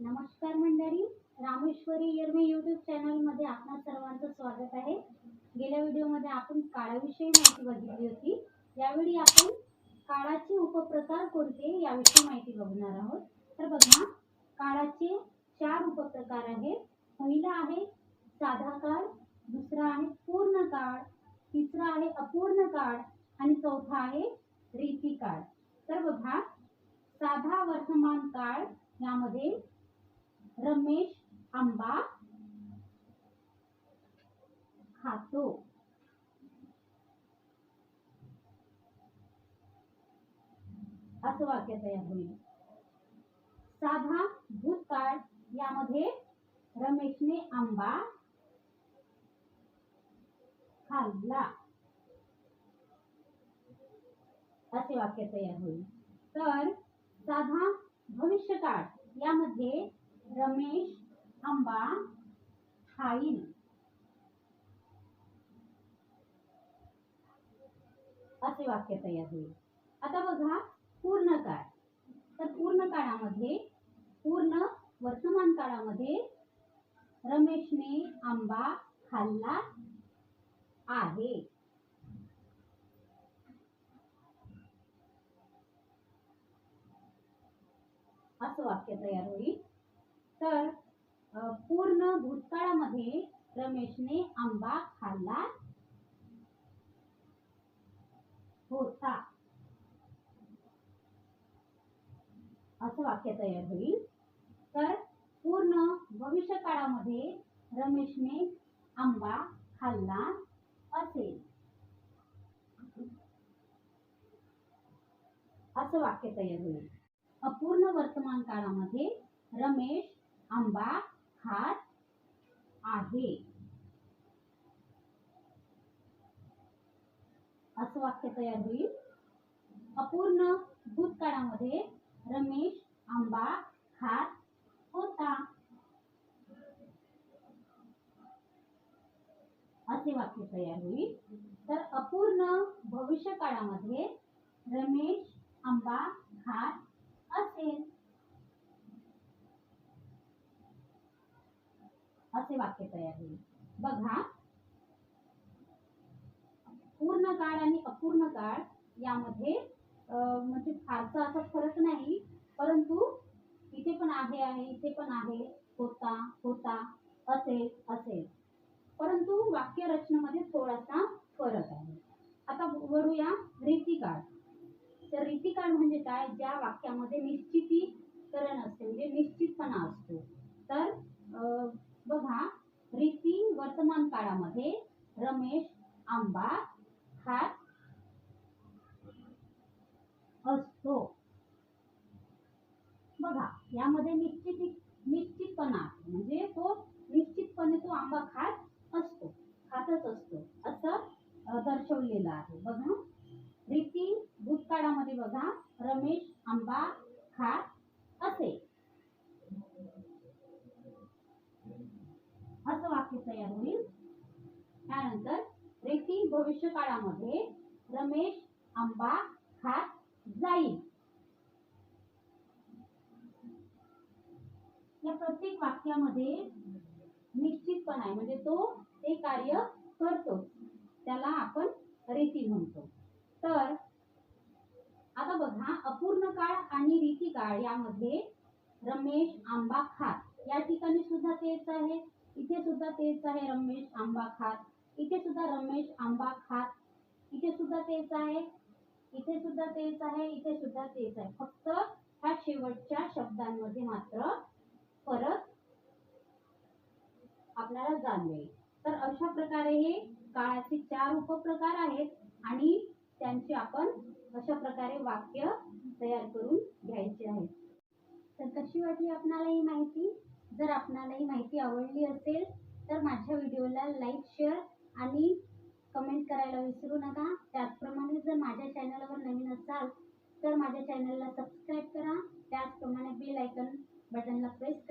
नमस्कार मंडळी रामेश्वरी यर्मी यूट्यूब चॅनलमध्ये आपणा सर्वांचं स्वागत आहे. गेल्या व्हिडिओमध्ये आपण काळाविषयी माहिती बघितली होती. यावेळी आपण काळाचे उपप्रकार कोणते याविषयी माहिती बघणार आहोत. तर बघा काळाचे चार उपप्रकार आहेत. पहिला आहे साधा काळ दुसरा आहे पूर्ण काळ तिसरा आहे अपूर्ण काळ आणि चौथा आहे रीती काळ. तर बघा साधा वर्तमान काळ यामध्ये रमेश आंबा खातो। वाक्य तयार साधा भूतकाळ, यामध्ये रमेशने आंबा खाल्ला. असे वाक्य तयार होईल तर साधा भविष्यकाळ, यामध्ये रमेश आंबा खाईल असे वाक्य तयार होईल. आता बघा पूर्ण काळ. तर पूर्ण काळामध्ये पूर्ण वर्तमान काळामध्ये रमेशने आंबा खाल्ला आहे. असं वाक्य तयार होईल. तर पूर्ण भूतकाळामध्ये रमेशने आंबा खाल्ला होता. असं वाक्य तयार होईल. तर पूर्ण भविष्य काळामध्ये रमेशने आंबा खाल्ला असेल. असं वाक्य तयार होईल. अपूर्ण वर्तमान काळामध्ये रमेश आंबा खात आहे. असं वाक्य तयार होईल. अपूर्ण भूतकाळामध्ये रमेश आंबा खात होता. असे वाक्य तयार होईल. तर अपूर्ण भविष्य काळामध्ये रमेश आंबा खात असेल. असे वाक्य तयार होईल. बघा. पूर्ण काळ आणि अपूर्ण काळ यामध्ये म्हणजे फारसा असा फरक नाही परंतु इथे पण आहे आहे इथे पण आहे होता होता असेल असेल. परंतु वाक्य रचनेमध्ये थोडासा फरक आहे. आता वरूया रीतिकाळ. तर रीतिकाळ म्हणजे काय? ज्या वाक्यामध्ये निश्चितीकरण असते म्हणजे निश्चितपणा असतो. तर अं, बघा रीती वर्तमान काळामध्ये रमेश आंबा खात असतो. बघा यामध्ये निश्चित निश्चितपणा म्हणजे तो निश्चितपणे तो आंबा खात असतो खातच असतो असं दर्शवलेलं आहे. बघा रीती भूतकाळामध्ये बघा रमेश आंबा खात असे. वाक्य तयार होईल त्यानंतर रीती भविष्य काळामध्ये रमेश आंबा खात जाईल या प्रत्येक वाक्यामध्ये निश्चितपणा आहे म्हणजे तो ते कार्य करतो. त्याला आपण रीती म्हणतो. तर आता बघा अपूर्ण काळ आणि रीती काळ यामध्ये रमेश आंबा खात या ठिकाणी सुद्धा तेच आहे. इथे सुद्धा तेच आहे रमेश आंबा खात. इथे सुद्धा रमेश आंबा खात. इथे सुद्धा तेच आहे. इथे सुद्धा तेच आहे. इथे सुद्धा तेच आहे. फक्त ह्या शेवटच्या शब्दांमध्ये मात्र फरक आपल्याला जाणवेल. तर अशा प्रकारे हे काळाचे चार उपप्रकार आहेत आणि त्यांचे आपण अशा प्रकारे वाक्य तयार करून घ्यायचे आहेत. तर कशी वाटली आपणाला ही माहिती? जर आपणाला ही माहिती आवडली असेल तर माझ्या व्हिडिओला लाईक शेअर आणि कमेंट करायला विसरू नका. त्याचप्रमाणे जर माझ्या चॅनलवर नवीन असाल तर माझ्या चॅनलला सबस्क्राईब करा. त्याचप्रमाणे बेल आयकन बटनला प्रेस करा